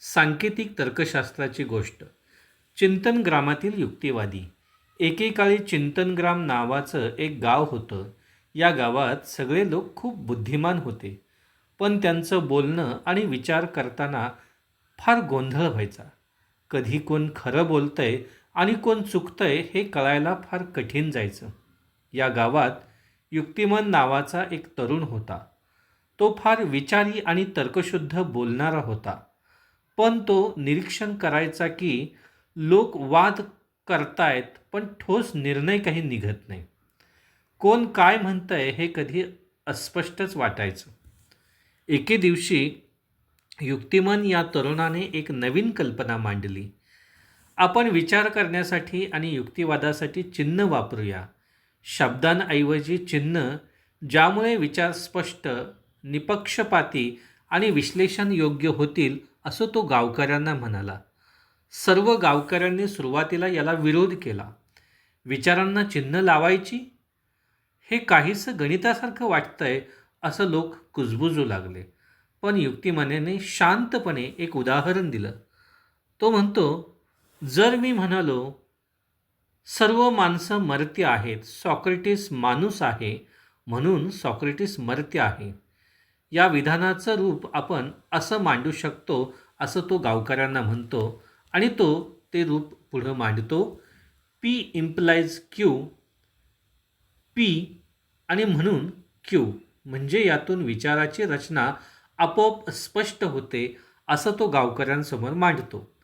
सांकेतिक तर्कशास्त्राची गोष्ट. चिंतन ग्रामातील युक्तिवादी. एकेकाळी चिंतनग्राम नावाचं एक गाव होतं. या गावात सगळे लोक खूप बुद्धिमान होते. पण त्यांचं बोलणं आणि विचार करताना फार गोंधळ व्हायचा. कधी कोण खरं बोलतंय आणि कोण चुकतंय हे कळायला फार कठीण जायचं. या गावात युक्तिमन नावाचा एक तरुण होता. तो फार विचारी आणि तर्कशुद्ध बोलणारा होता. पण तो निरीक्षण करायचा की लोक वाद करतायत पण ठोस निर्णय काही निघत नाही. कोण काय म्हणतंय हे कधी अस्पष्टच वाटायचं. एके दिवशी युक्तिमन या तरुणाने एक नवीन कल्पना मांडली. आपण विचार करण्यासाठी आणि युक्तिवादासाठी चिन्ह वापरूया. शब्दांऐवजी चिन्ह ज्यामुळे विचार स्पष्ट निपक्षपाती आणि विश्लेषण योग्य होतील असं तो गावकऱ्यांना म्हणाला. सर्व गावकऱ्यांनी सुरुवातीला याला विरोध केला. विचारांना चिन्ह लावायची? हे काहीसं गणितासारखं वाटतंय असं लोक कुजबुजू लागले. पण युक्तिमनेने शांतपणे एक उदाहरण दिलं. तो म्हणतो जर मी म्हणालो सर्व माणसं मर्त्य आहेत सॉक्रेटिस माणूस आहे म्हणून सॉक्रेटिस मर्त्य आहे. या विधानाचं रूप आपण असं मांडू शकतो असं तो गावकऱ्यांना म्हणतो आणि तो ते रूप पुढं मांडतो. पी इम्प्लाइज क्यू पी आणि म्हणून क्यू म्हणजे यातून विचाराची रचना आपोआप स्पष्ट होते असं तो गावकऱ्यांसमोर मांडतो.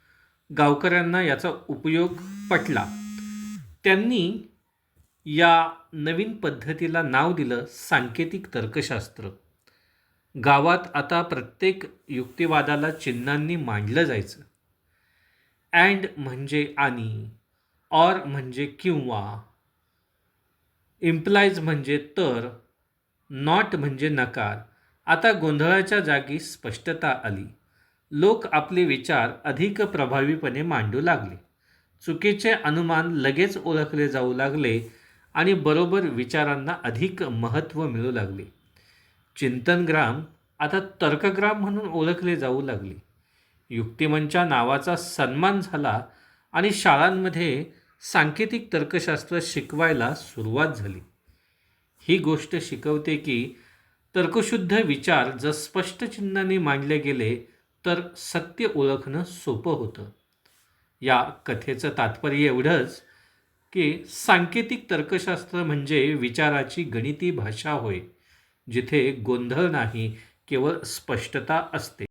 गावकऱ्यांना याचा उपयोग पटला. त्यांनी या नवीन पद्धतीला नाव दिलं सांकेतिक तर्कशास्त्र. गावात आता प्रत्येक युक्तिवादाला चिन्हांनी मांडलं जायचं. अँड म्हणजे आणि ऑर म्हणजे किंवा इम्प्लायज म्हणजे तर नॉट म्हणजे नकार. आता गोंधळाच्या जागी स्पष्टता आली. लोक आपले विचार अधिक प्रभावीपणे मांडू लागले. चुकीचे अनुमान लगेच ओळखले जाऊ लागले आणि बरोबर विचारांना अधिक महत्त्व मिळू लागले. चिंतनग्राम आता तर्कग्राम म्हणून ओळखले जाऊ लागले. युक्तिमंच्या नावाचा सन्मान झाला आणि शाळांमध्ये सांकेतिक तर्कशास्त्र शिकवायला सुरुवात झाली. ही गोष्ट शिकवते की तर्कशुद्ध विचार जर स्पष्ट चिन्हाने मांडले गेले तर सत्य ओळखणं सोपं होतं. या कथेचं तात्पर्य एवढंच की सांकेतिक तर्कशास्त्र म्हणजे विचाराची गणिती भाषा होय. जिथे गोंधळ नाही केवळ स्पष्टता असते.